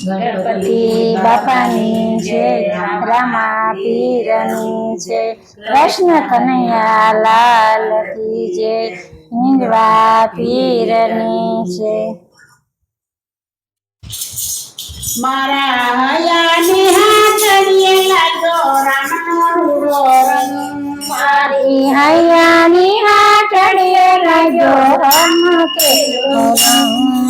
ગણપતિ બાપાની જય રામા પીરની જય કૃષ્ણ કનૈયા લાલ કી જય નિંદવા પીરની જય. મારા હયાની હાથડીએ લાગ્યો રામનો રૂડો રંગ. મારી હૈયાની હાટડીએ લાગ્યો રામ કેરો રંગ.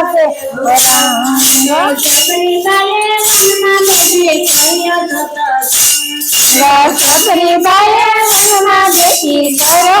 રંગ છોકરી બાએ વનમાં બેઠી કરો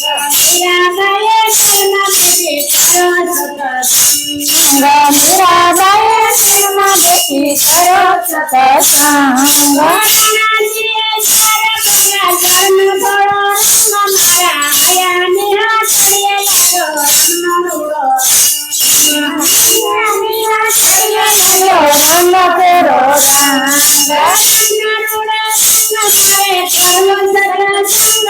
मीराबाई शर्मा बेटी सरस्वत संग জন্ম বড় মামারা মায়া নিরা ছড়িয়ে গেল নিরা ছড়িয়ে গেল রঙ্গ করো রঙ্গ রঙ্গ করে কর্ম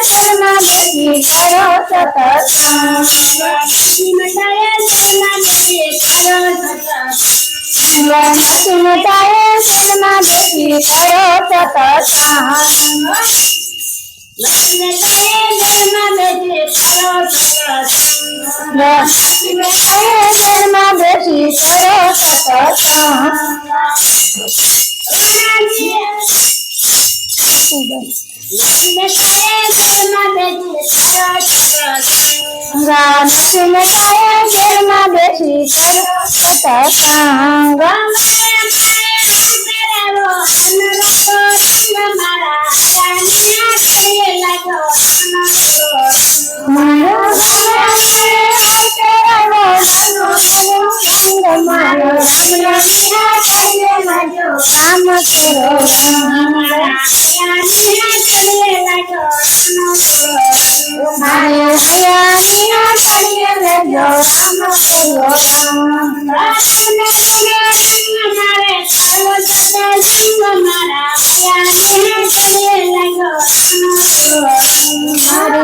લાગ્યો રામ કેરો લક્ષ્મી તારે શર્મા બેઠી કરો શર્મા બેઠી કરો સતસંગ सुनता गिरना बेटी कर पता सांगा मारो तेरा શર્મા બેઠી કરો સતસંગ રામ કેરો મારે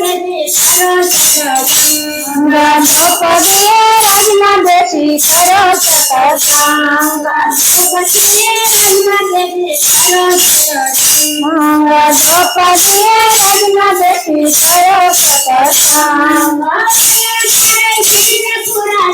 દેવી કરો સતસંગ પાલકીએ રાજમાં બેસી કરો સત્સંગ મારા પાલકીએ રાજમાં દેવી કરો સતસંગ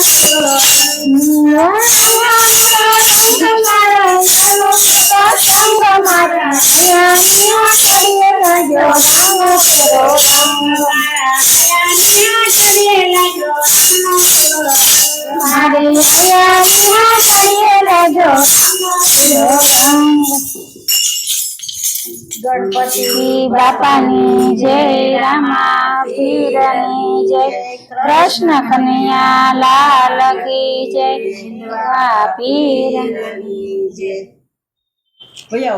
સંગ પૂરો સંગ મારા પિયાની કરીએ લજો સંગ પૂરો સંગ રાજમાં બેસી કરો સતસંગ દ્રૌપદીએ રાજમાં બેસી કરો સતસંગ મારા પિયા કરીએ લજો સંગ પૂરો સંગ મારે પિયાની કરીએ લજો સંગ પૂરો સંગ ગણપતિ બાપાની જય રામા પીરની જય કૃષ્ણ કનૈયા લાલ કી જય પીર. ભૈયા